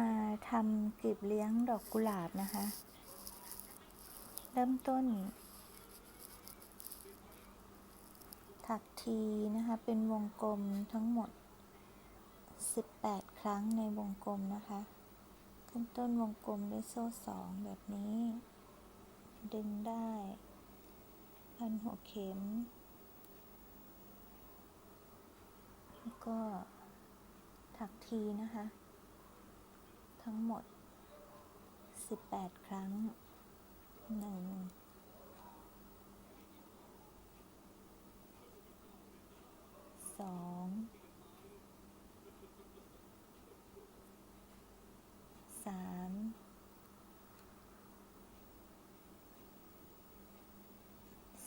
มาทำกลีบเลี้ยงดอกกุหลาบนะคะ เริ่มต้น ถักทีนะคะ เป็นวงกลมทั้งหมด 18 ครั้งในวงกลมนะคะ ขึ้นต้นวงกลมด้วยโซ่สองแบบนี้ ดึงได้พันหัวเข็ม แล้วก็ถักทีนะคะ ทั้งหมด 18 ครั้ง 1 2 3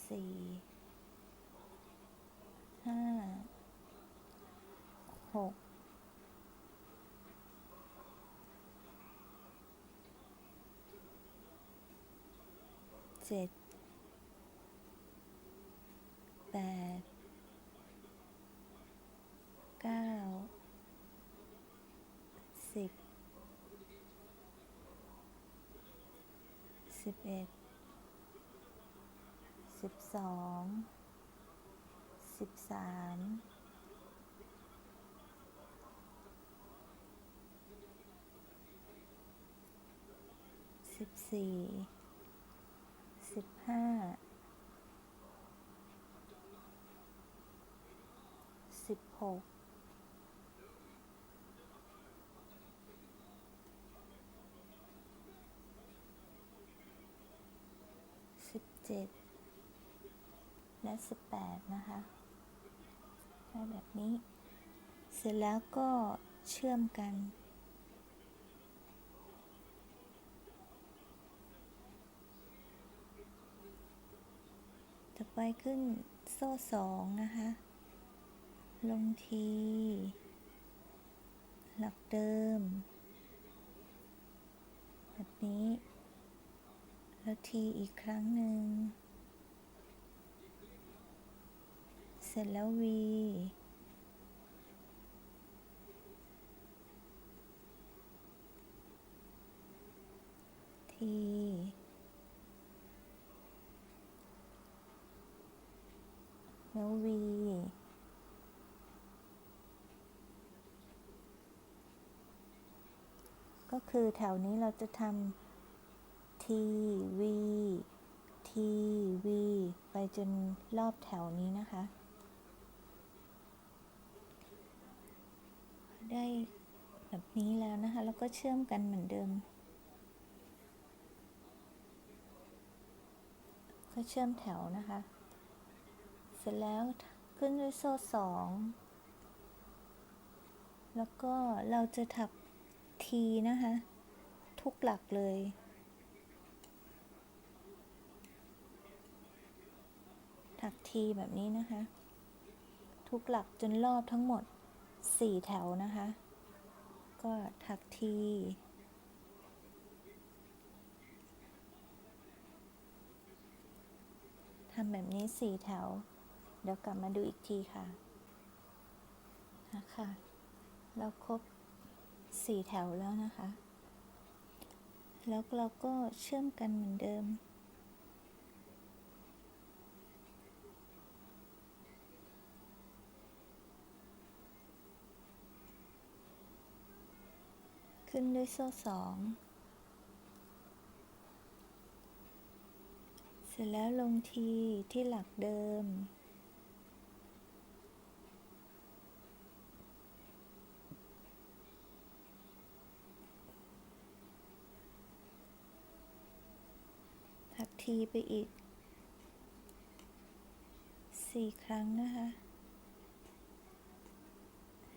4 5 6 เจ็ดแปดเก้าสิบสิบเอ็ดสิบสองสิบสามสิบสี่ ห้าสิบหกสิบเจ็ดและสิบแปดนะคะได้แบบนี้ เสร็จแล้วก็เชื่อมกัน ไปขึ้นโซ่สองนะคะ ลงที หลักเดิม แบบนี้ แล้วทีอีกครั้งหนึ่ง เสร็จแล้ววีที แล้ววี ก็คือแถวนี้เราจะทำ T V T V ไปจนรอบแถวนี้นะคะ ได้แบบนี้แล้วนะคะ แล้วก็เชื่อมกันเหมือนเดิม ก็เชื่อมแถวนะคะ เสร็จแล้วขึ้นด้วยโซ่สอง แล้วก็เราจะถัก ทีนะคะ ทุกหลักเลย ถักทีแบบนี้นะคะ ทุกหลักจนรอบทั้งหมด 4 แถวนะคะ ก็ถักทีทำแบบนี้ 4 แถว เดี๋ยวกลับมาดูอีกทีค่ะ นะคะ เราครบ 4แถวแล้วนะคะ แล้วเราก็เชื่อมกันเหมือนเดิม ขึ้นด้วยโซ่สองเสร็จแล้วลงทีที่หลักเดิม ทีไปอีกสี่ครั้งนะคะ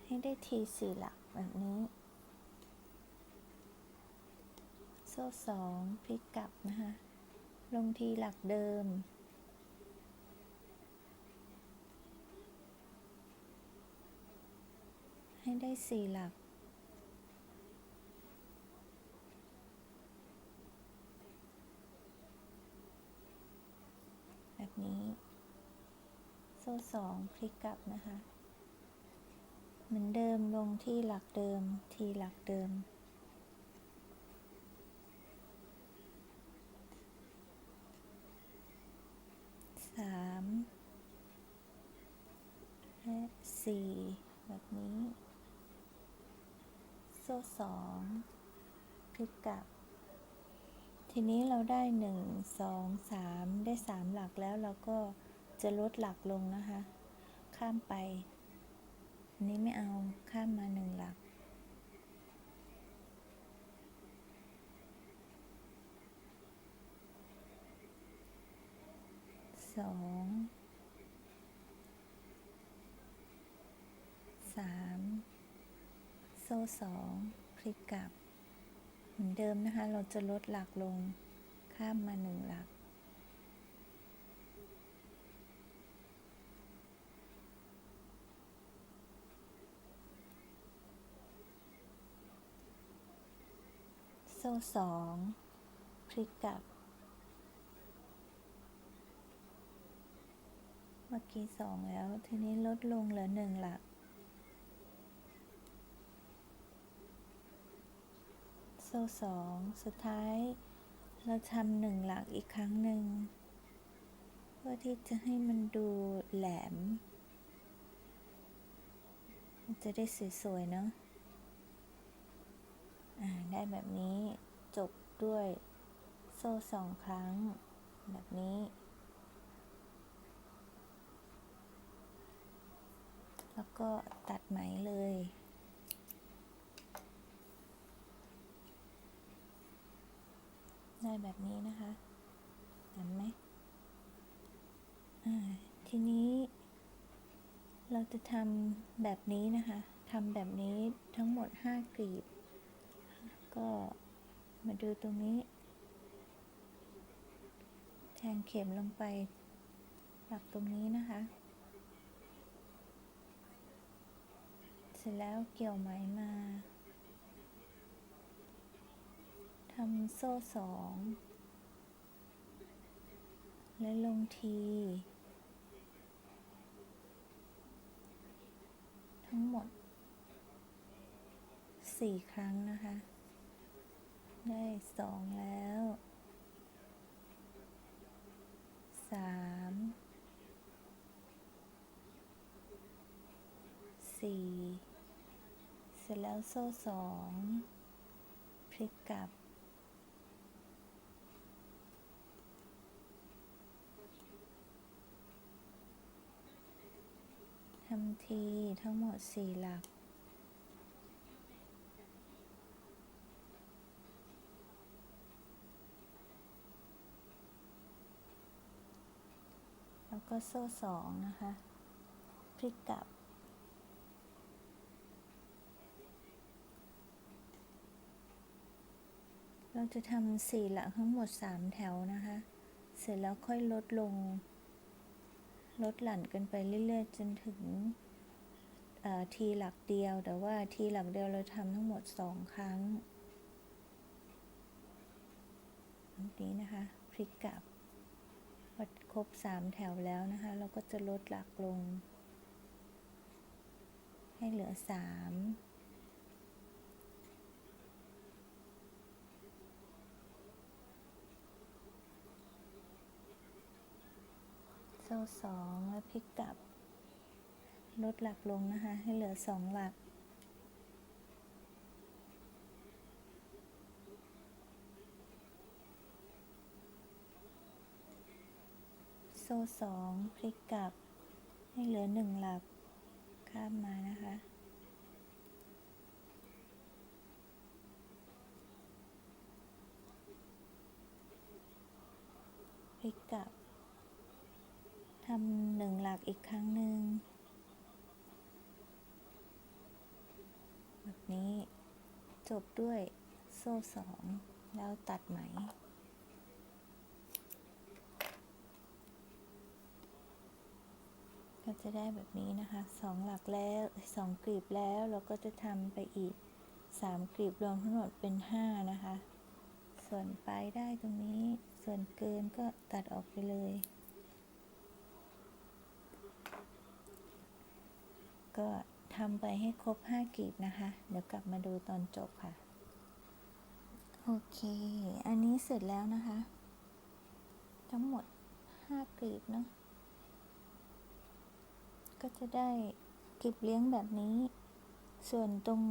ให้ได้ทีสี่หลักแบบนี้ โซ่สองพลิกกลับนะคะ ลงทีหลักเดิมให้ได้สี่หลัก นี้ โซ่สองพลิกกลับนะคะ เหมือนเดิมลงที่หลักเดิมที่หลักเดิม สามและสี่แบบนี้ โซ่สองพลิกกลับ ทีนี้เราได้หนึ่งสองสามได้สามหลักแล้วเราก็จะลดหลักลงนะคะ ข้ามไป นี้ไม่เอาข้ามมาหนึ่งหลัก สอง สาม โซ่สองพลิกกลับ เหมือนเดิมนะคะ เราจะลดหลักลงข้ามมาหนึ่งหลัก โซ่สองพลิกกลับ เมื่อกี้สองแล้ว ทีนี้ลดลงเหลือหนึ่งหลัก โซ่สองสุดท้าย เราทำหนึ่งหลักอีกครั้งหนึ่ง เพื่อที่จะให้มันดูแหลม มันจะได้สวยๆเนาะอ่าได้แบบนี้จบด้วยโซ่สองครั้ง แบบนี้แล้วก็ตัดไหมเลย ได้แบบนี้นะคะเห็นไหมทีนี้เราจะทำแบบนี้นะคะทำแบบนี้ทั้งหมด 5กลีบ ก็มาดูตรงนี้ แทงเข็มลงไปปักตรงนี้นะคะ เสร็จแล้วเกี่ยวไหมมา ทำโซ่สอง และลงที ทั้งหมดสี่ครั้งนะคะ ได้สองแล้วสามสี่เสร็จแล้วโซ่สองพลิกกลับ ทีทั้งหมดสี่หลัก แล้วก็โซ่สองนะคะ พลิกกลับ เราจะทำสี่หลักทั้งหมดสามแถวนะคะ เสร็จแล้วค่อยลดลง ลดหลั่นกันไปเรื่อยๆ จนถึงทีหลักเดียว แต่ว่าทีหลักเดียวเราทำทั้งหมดสองครั้งแบบนี้นะคะ พลิกกลับพอครบสามแถวแล้วนะคะ เราก็จะลดหลักลง ให้เหลือสาม โซ่สองแล้วพลิกกลับ ลดหลักลงนะคะ ให้เหลือสองหลัก โซ่สองพลิกกลับ ให้เหลือหนึ่งหลัก ข้ามมานะคะพลิกกลับ ทำหนึ่งหลักอีกครั้งหนึ่งแบบนี้จบด้วยโซ่สองแล้วตัดไหม ก็จะได้แบบนี้นะคะสองหลักแล้วสองกลีบแล้วเราก็จะทำไปอีกสามกลีบรวมทั้งหมดเป็นห้านะคะ ส่วนปลายได้ตรงนี้ส่วนเกินก็ตัดออกไปเลย ก็ทำไปให้ครบห้ากลีบนะคะ เดี๋ยวกลับมาดูตอนจบค่ะ โอเค อันนี้เสร็จแล้วนะคะ ทั้งหมดห้ากลีบเนาะ ก็จะได้คลิปเลี้ยงแบบนี้ ส่วนตรง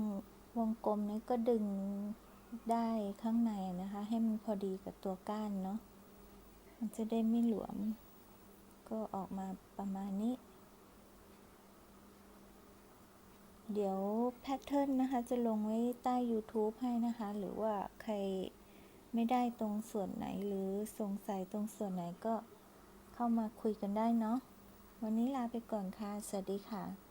วงกลมนี้ก็ดึงได้ข้างในนะคะ ให้มันพอดีกับตัวก้านเนาะ มันจะได้ไม่หลวม ก็ออกมาประมาณนี้ เดี๋ยวแพทเทิร์นนะคะจะลงไว้ใต้ YouTube ให้นะคะ หรือว่าใครไม่ได้ตรงส่วนไหนหรือสงสัยตรงส่วนไหนก็เข้ามาคุยกันได้เนาะวันนี้ลาไปก่อนค่ะ สวัสดีค่ะ